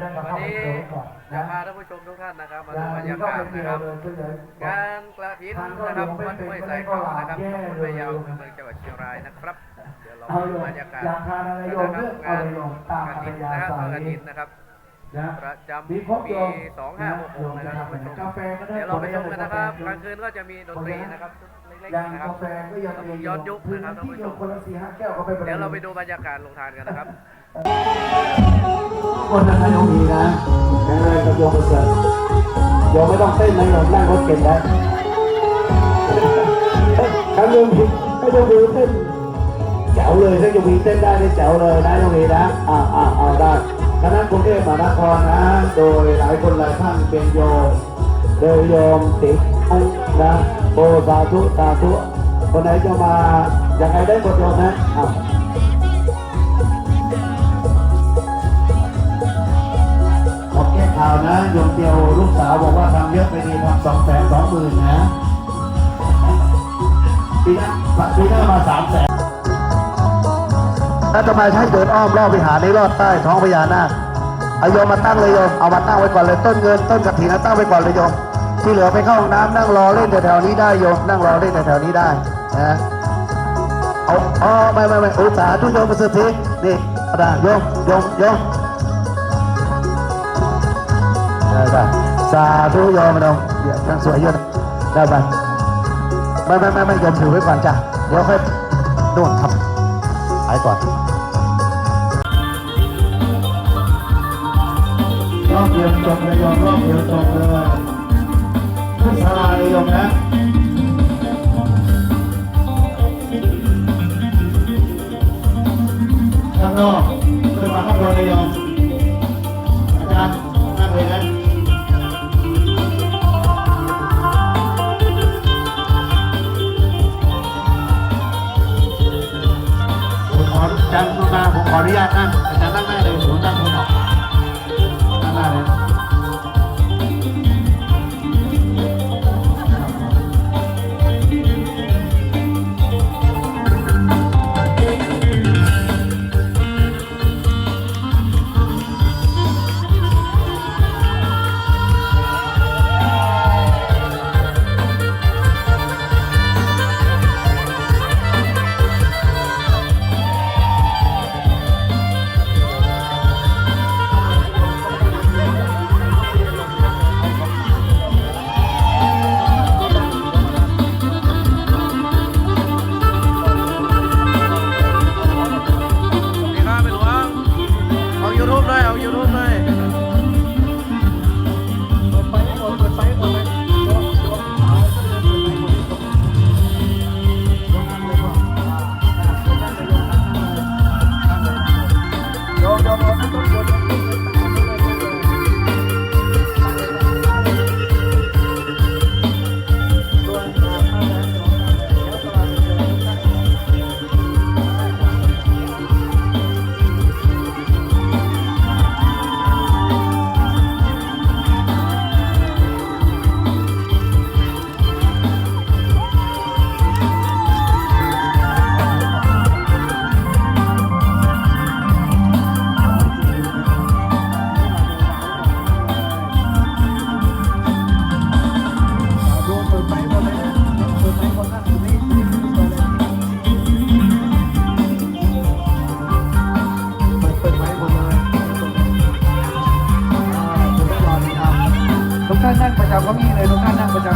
ได้ก็วันเข้าไปนี้เสริมก่อนจะนะพาท่านผู้ชมทุกท่านนะครับมาอดูย่างบรรนี้ยาก็กาเป็นศเดีนะยควรับเลยก็เลยการกระถินนะครับวัดห้วยสายเก่านะครับตำบลพะเยาวอำเภอเมืองจังหวัดเชียงรายนะครับเดี๋ยวเราเอาดูโยมบรรยากาศอยากทานอะไรโยมเลือกเอาเลยโยมตามกอัระธถินยานะครับศัยกระถินนะครับนะประจำมีปีครบโยม2566นะครับท่านผู้ชมกาแฟก็ได้เดี๋ยวเราไปชมกันนะครับกลางคืนก็จะมีดนตรีนะครับเล็กอย่างๆนะครับกาแฟก็ยังมีย้อนยุคนะครับท่านที่ผู้โยชมมคนละสี่ห้าแก้วก็ไปเดี๋ยวเราไปดูบรรยากาศลงทานกันนะครับ คนนั้นไม่ต้องมีนะแข็งแรงกับโยมปเสริฐโยมไม่ต้องเต้นนะโยมนั่งรถเข็นได้ถ้าโยมให้โยมมีเต้นแจ๋วเลยถ้าโยมมีเต้นได้ได้แจ๋วเลยนะโยมมีนะอ่าอ่าเอาได้คณะกรุงเทพมหานครนะ โดยหลายคนหลายท่านเป็นโยมโดยโยมติดองนะโอสาธุสาธุคนไหนจะมาอย่างไรได้หมดโยมนะอะ ข่าวนะโยมเดียวลูกสาวบอกว่าทำเยอะไปดีทำสองแสนสองหมื่นนะปีหน้าปีหน้ามาสามแสนแล้วทำไมให้เดินอ้อมรอบวิหารนี้รอดใต้ท้องพญานาคเอาโยมมาตั้งเลยโยมเอามาตั้งไว้ก่อนเลยต้นเงินต้นกระถิ่นะตั้งไว้ก่อนเลยโยมที่เหลือไปเข้าห้องน้ำนั่งรอเล่นแถวๆนี้ได้โยมนั่งรอเล่นแถวๆนี้ได้นะเอาอ๋อไม่ไม่ไม่อุตสาห์ทุกโยมประเสริฐนี่นี่อาได้โยมโยมโยม ได้ป่ะสาธุโยมไม่ต้องเดี๋ยวยังสวยอยู่นะได้ไหมไม่ไม่ไม่ไม่โยมถือไว้ก่อนจ้ะเดี๋ยวค่อยนู่นครับหายก่อนรอบเดียวจบเลยยอมรอบเดียวจบเลยผู้ชายยอมนะ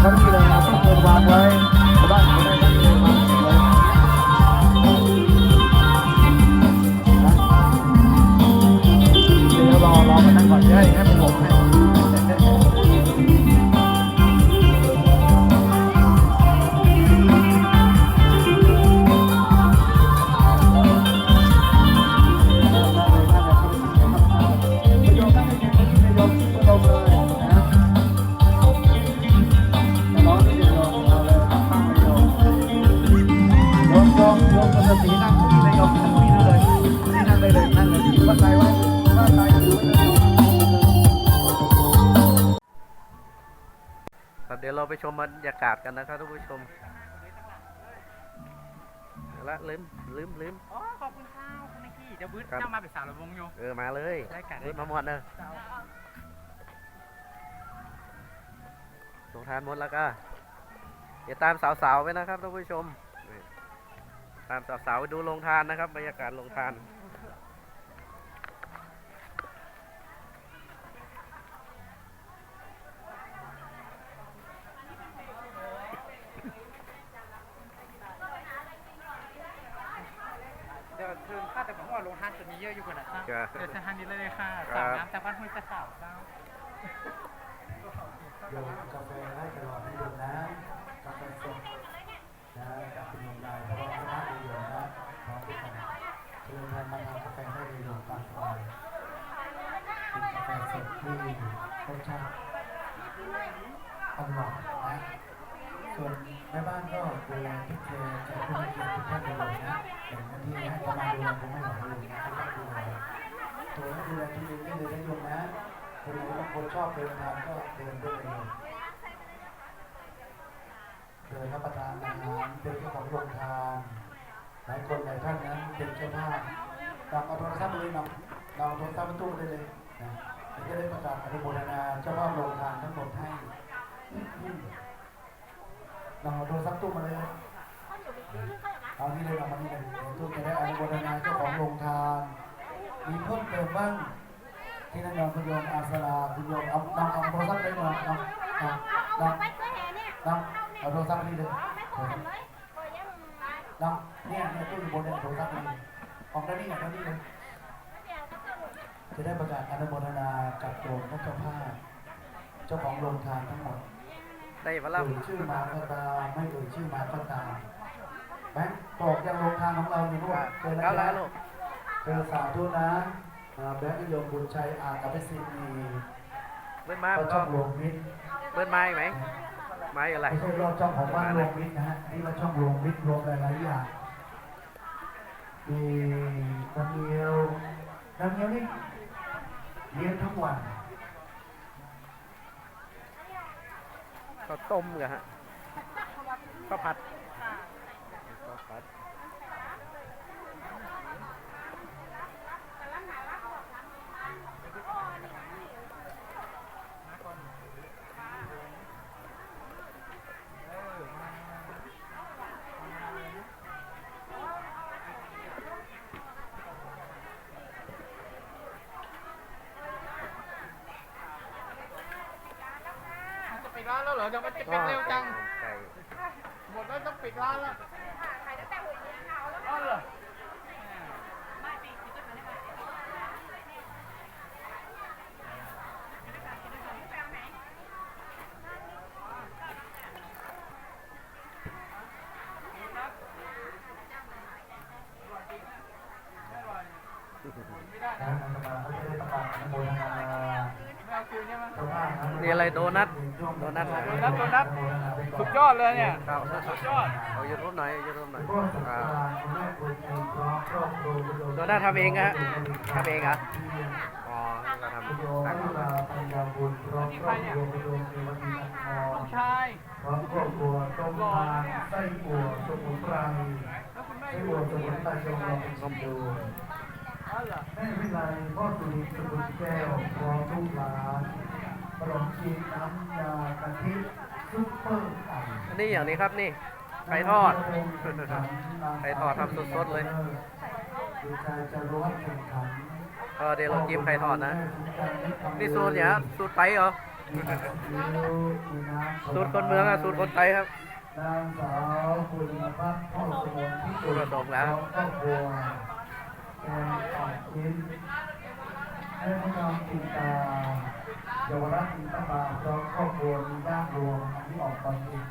กท่านนั่ เดี๋ยวเราไปชมบรรยากาศกันนะครับทุกผู้ชมเดี๋ยวละลืมลืมลืมอ๋อขอบคุณค่ะคุณนิกกี้เดี๋ยวบื้อครับเจ้ามาเป็นสาวระวงอยู่เออมาเลยได้กันเออมาหมดเนอะลงทานหมดแล้วก็เดี๋ยวตามสาวๆไปนะครับท่านผู้ชมนี่ตามสาวๆไปดูลงทานนะครับบรรยากาศลงทาน เดี๋ยวคือค่าแต่ผมว่าลงทานจะมีเยอะอยู่กว่านั้น ครับ เดี๋ยวจะทานนี้เลยค่ะครัสาวบน้ำแต่บ้านห้วยจะสาวเจ้าโยมกาแฟให้ตลอดให้โยมนะกาแฟสดนะกับคุณโยมได้เพราะว่าคณะโยมนะพร้อมกันเชิญท่านมาทำกาแฟให้โยมตามสบายเป็นกาแฟสดที่รสชาติอร่อยนะส่วนแม่บ้านก็ดูแลทุกเจแขกผู้มีเกียรติทุกท่านเลยนะแบ่งหน้าที่ให้ประมาณดูแลผมไม่ไหวเลยนะต้องดูแล ตัวให้ดูแลตัวเองได้เลยนะโยมนะคนไหนบางคนชอบเดินทางก็เดินได้เลยเดินรับประทานอาหารเป็นเจ้าของโรงทานหลายคนหลายท่านนั้นเป็นเจ้าภาพนำเอาโทรศัพท์เลยนำนำเอาโทรศัพท์มาตู้ได้เลยนะเดี๋ยวจะได้ประกาศอนุโมทนาเจ้าภาพโรงทานทั้งหมดให้นำเอาโทรศัพท์ตู้มาเลยเอานี่เลยนำมานี่เลยตู้จะได้อนุโมทนาเจ้าของโรงทาน มีเพิ่มเติมบ้างที่นั่นนอนคุณโยมอาสลาคุณโยมเอานำเอาโทรศัพท์เลยนำนำนำนำไม่เคยเห็นเนี่ยน้องเอาโทรศัพท์นี่เลยไม่เคยเห็นเลยเคยยังมาน้องเนี่ยเนี่ยตู้อยู่บนเนี่ยโทรศัพท์นี่ออกได้นี่อย่างนี้เลยเดี๋ยวก็จะหลุดจะได้ประกาศอนุโมทนากับโยมพระเจ้าภาพเจ้าของโรงทานทั้งหมดได้ปะล่ะเอ่ยชื่อมาก็ตามไม่เอ่ยชื่อมาก็ตามแบงค์บอกยังโรงทานของเราอยู่นู่นเจอแล้เอาวละนะลูก เจอสาธุนะอ่าแบงค์นิยมบุญชัยอากับเพชรศินีเบิ้ลมาก็ก็ช่องรวมมิตรเบิ้ลมาอีกไหมมาอยู่อะไรไม่ใช่รอบช่องของบ้านรวมมิตรนะฮะนี่ว่าช่องรวมมิตรรวมหลายๆอย่างมีน้ำเงี้ยวน้ำเงี้ยวนี่เลี้ยงทั้งวันข้าวต้มกันฮะข้าวผัดข้าวผัด จะปิด ร้านแล้วเหรอเดี๋ยวมันจะปิดเร็วจังไก่หมดแล้วต้องปิดร้านแล้วอ๋อเหรอ นะอาตมาก็จะได้ประกาศอนุโมทนา ไม่เอาคืนใช่ไหม เจ้าภาพนะ นี่อะไร โดนัทโดนัทโดนัทโดนัทสุดยอดเลยเนี่ยข้าวสุดยอดเอายูทูบหน่อยยูทูบหน่อยพ่อสัตอ่าว์คุณแม่คุณเองพร้อมครอบครัวคุณโยมโดนัททำเองฮะทำเองเหรออ๋อก็ทคุณโยมำตั้งให้มาปัญญาบุญพร้อมครอบครัวคุณโยมในวันนี้อันทองชายพร้อมครอบครัวต้มทานไส้อั่วสมุนไพรแล้วคุณแม่ไส้อยู่อั่วสมุนไพรโยมเราเป็นชิมดูอ๋อเหรอแม่วิไลพ่อสุรินทร์สมุนแก้วพร้อมลูกหลาน ขนมจีนน้ำยากะทิซุปเปอร์ไก่อันนี้อย่างนี้ครับนี่ไก่ทอดไก่ทอดทำสดๆเลยดีใจจะรู้ว่าแข่งขันเออเดี๋ยวเรากินไก่ทอดนะ นี่สูตรเนี่ยสูตรไตเหรอสูตรคนเมืองอะสูตรคนไทยครับนางสาวคุณพัฒน์พ่อสมุนที่สูตรผสมแล้วครอบครัวแกงอ่อมชิ้นให้พระนางตินตาเยาวราชอินทบาพร้อมครอบครัวมีย่างรวมอันที่ออกตอนเย็น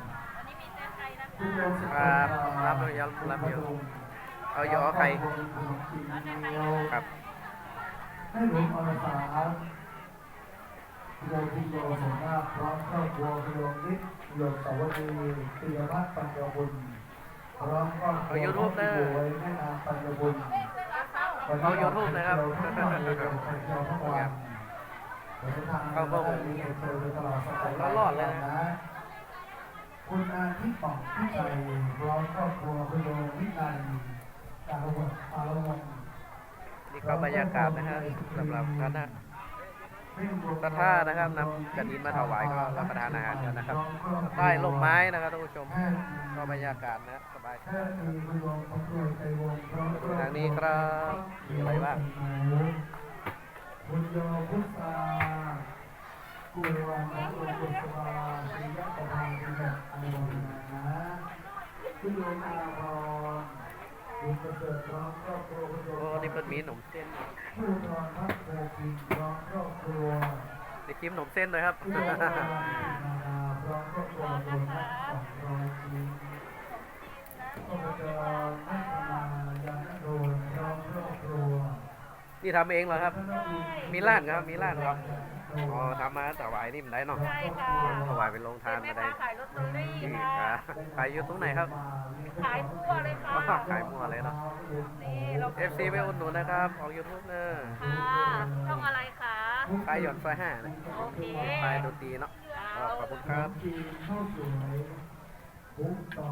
คุณโยมสุครับรับเลยรับรับอยู่เอายอไข่ครับให้หลวงอรสาโยมพิโยสมนาถพร้อมครอบครัวโยมนิดโยมสวัสดีปิยพัฒน์ปัญญาบุญพร้อมครอบครัวเอา YouTube นะโวยแม่นางปัญญาบุญเอา YouTube นะครับ เราทั้งวันเลยเราทั้งวันทั้งวันเดินทางเข้าพวกผมมีเจอตลอดสัปดาห์เขารอดเลยนะคุณอาทิตย์ป่องพิชัยพร้อมครอบครัวคุณโยมวิไลการวงการวงนี่ก็บรรยากาศนะฮะสำหรับคณะพระธาตุนะครับนำกระถินมาถวายก็รับประทานอาหารกันนะครับ ใต้ร่มไม้นะครับท่านผู้ชมก็บรรยากาศนะสบายทางนี้ครับมีอะไรบ้าง บุญโยพุทธากุลวันนะโลกุสวาสียัปพังสีแบบอนุโมทนานะคุณโยนาพรบุญประเสริฐพร้อมครอบครัวคุณโยโอ้นี่เพิ่นมีขนมเส้นผู้นอนพักโพกินพร้อมครอบครัวเด็กชิมขนมเส้นเลยครับ คุณโยนาพร้อมครอบครัวโดนนักสองร้อยชิ้นอบจนักมายานโดนพร้อมครอบครัว นี่ทำเองเหรอครับ มีร้านครับมีร้านครับอ๋อทำมาถวายนี่มันได้เนาะใช่ค่ะถวายเป็นโรงทานแม่มาได้ค้าขายลอตเตอรี่นี่ค่ะค่ะขายอยู่ตรงไหนครับ ขายทั่วเลยค่ะอ๋อขายมั่วเลยเนาะนี่เรา FC ไปอุดหนุนนะครับออก YouTube เนอะค่ะต้องอะไรคะขายหย่อนซอยห้านะโอเคขายดนตรีเนาะก็ขอบคุณครับกินข้าวสวยบุ้งต่อ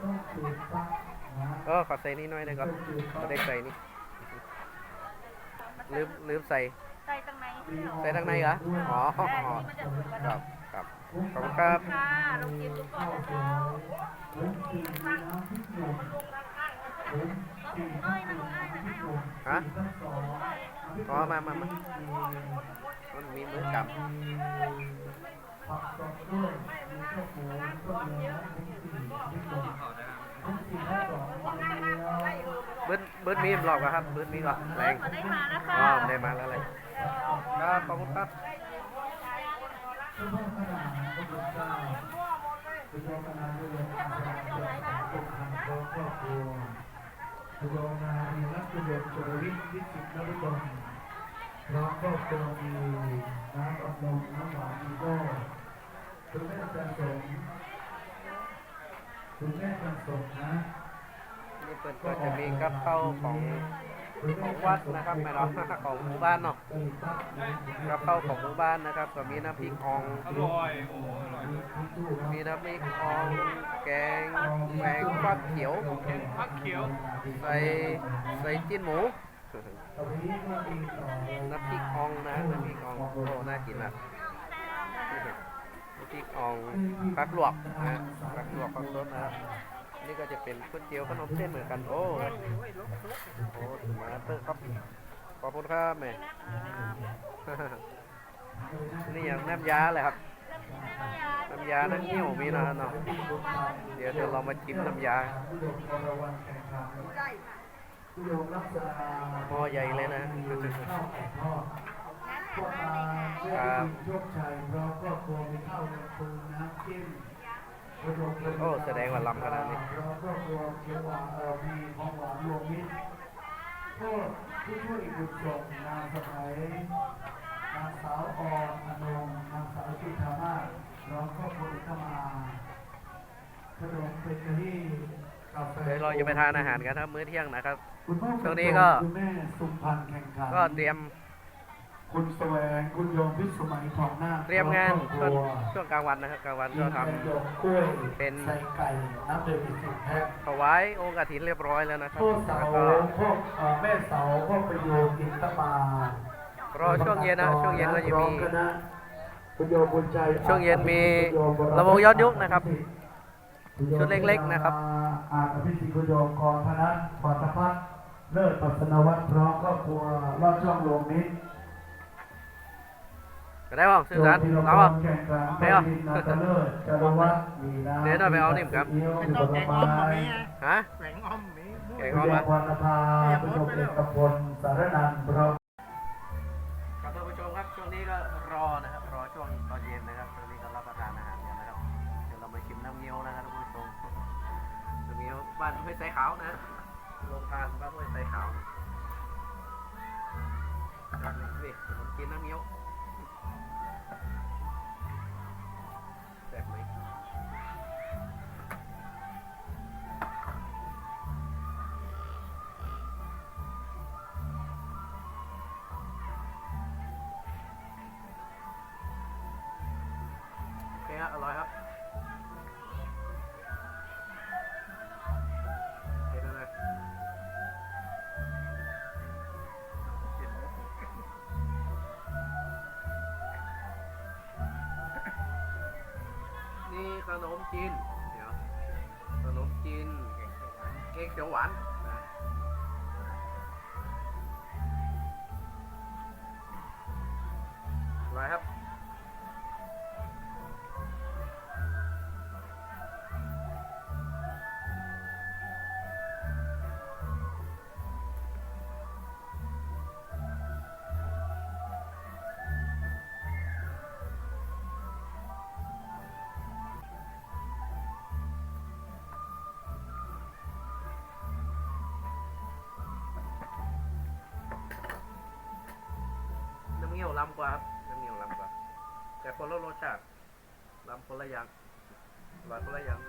ต้องจืดซักนะเออขอใส่นี่หน่อยได้ก่อนก็ได้ใส่นี่ ลืมลืมใส่ ใส่ตั้งไหนใส่ทางในเหรอ อ๋อแรกที่มันจะสุกกระคดรัอบกครับ ขอบคุณครับ ค่ะลองกินดูก่อนนะเจ้าบุ้งกินน้ำพริกหนุ่มบุ้งกินเอ้ยมันง่ายนะให้เอา ฮะทั้งสองอ๋อมามามามันมีมือกำผัก สดด้วยมีข้าวหมูข้าวเหนียวบุ้งกินพริกหนุ่มบุ้งกินทั้งสองแล้วเบิ้ลเบิ้ลมีบลอกอะครับเบิ้ลมีก่อนแรงมาได้มาแล้วอ๋อค่ะได้มาแล้วเลยครับขอบคุณครับคุณพ่อขนาดคุณพ่อเจ้าคุณพ่อขนาดด้วยอาสาเกิดจากทุกทางครอบครัวคุณพ่อนาดีนักคุณพ่อจุลวิทย์วิจิตรนฤดลพร้อมครอบครัวมีน้ำอัดลมน้ำหวานมีโก้คุณแม่จันสมคุณแม่จันสมนะนี่ เปิดก็จะมีกับข้าวของของวัดนะครับไม่เนาะของหมู่บ้านเนาะกับข้าวของหมู่บ้านนะครับ ก็มีน้ำพริกอ่องมีน้ำพริกอ่องแกงแกงฟักเขียวพักเขียว ใส่ใส่จิ้นหมูน้ำพริกอ่องนะน้ำพริกอ่องโอ้น่ากินมากน้ำพริกอ่องผักลวกนะผักลวกผักสดนะครับ นี่ก็จะเป็นก๋วยเตี๋ยวขนมเส้นเหมือนกัน โอ้ยโอ้ถูกมาเตอร์ครับ ขอบคุณครับแม่ นี่อย่างน้ำยาเลยครับ น้ำยาน้ำเงี้ยวมีนะเนาะ เดี๋ยวเดี๋ยวเรามาชิมน้ำยาผู้โยมวรวันแข่งขันผู้โยมรักษาหม้อใหญ่เลยนะข้าวแก่ทอดพ่อตาเชื่อดีโชคชัยพร้อมครอบ โอ้แสดงว่าลำขนาดนี้พร้อมครอบครัวเขียวหวานเออมีของหวานรวมมิตรโทษผู้ช่วยบุญส่งนางสมัยนางสาวออนอนงนางสาวจุธามาร้อมครอบครัวเข้ามาขนมเบเกอรี่กาแฟเดี๋ยวเราจะไปทานอาหารกันครับมื้อเที่ยงนะครับคุณพ่อช่วงนี้ก็ก็เตรียม คุณแสวงคุณโยมพิสมัยทองหน้าเตรียมงานครช่วองบครัวช่วงกลางวันนะครับกลางวันมีก็แกทงหยกกล้วยเป็นใส่ไก่น้ำเดือดอีกสิบแพ็คำถวายองค์กฐินเรียบร้อยแล้วนะครับพ่อเสาแล้วก็พ่อเอ่อแม่เสาพ่อประโยชน์อินตมารอช่วงเย็นนะช่วงเย็นก็จะมีพร้อคณะคุณโยมบุญใจช่วงเย็นมีคุณโยบุญระวงย้อนยุคนะครับคุณโยมชุดเล็กๆนะครับอ่านอภิสิทธิ์คุณโยมกรธนัทพรทพัฒน์เลิศปัสนวัฒน์พร้อมครอบครัวรอดช่องลงมิต รไปได้ป่ะสื่อสารโยมเอาป่ะแข่งขันไปเหรอดินนาตะเลิศจารวัฒน์มีนาเดี๋ยวหน่อยไปเอานี่ครับไม่ต้องแกงอ้อมมาไหมฮะแหวงอ้อมมีแกงคุอ่ณอมโยวะมพรณภาคุณโยมเอกพลสารนันท์พร้อมครับท่านผู้ชมครับช่วงนี้ก็รอนะครับรอช่วงตอนเย็นนะครับช่วงนี้ก็รับประทานอาหารกันนะครับเดี๋ยวเรามาชิมน้ำเงี้ยวนะครับท่านผู้ชมน้ำเงี้ยวบ้านห้วยไซขาวนะโรงทานบ้านห้วยไซขาวครับนี่ผมกินน้ำเงี้ยว แขนมจีน เดี๋ยวขนมจีน เค้กเขียวหวาน ยวล้ำกว่าครับน้ำเงี้ยวล้ำกว่า แต่คนละรสชาติล้ำคนละอย่างอร่อยคนละอย่าง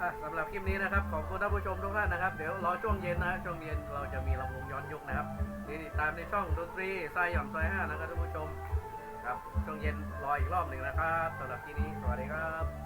อะสำหรับคลิปนี้นะครับขอบคุณท่านผู้ชมทุกท่านนะครับ เดี๋ยวรอช่วงเย็นนะช่วงเย็นเราจะมีลำวงย้อนยุคนะครับนี่ติดตามในช่องดนตรีทรายหย่อนซอยห้านะครับท่านผู้ชม ครับช่วงเย็นรออีกรอบหนึ่งนะครับสำหรับที่นี้สวัสดีครับ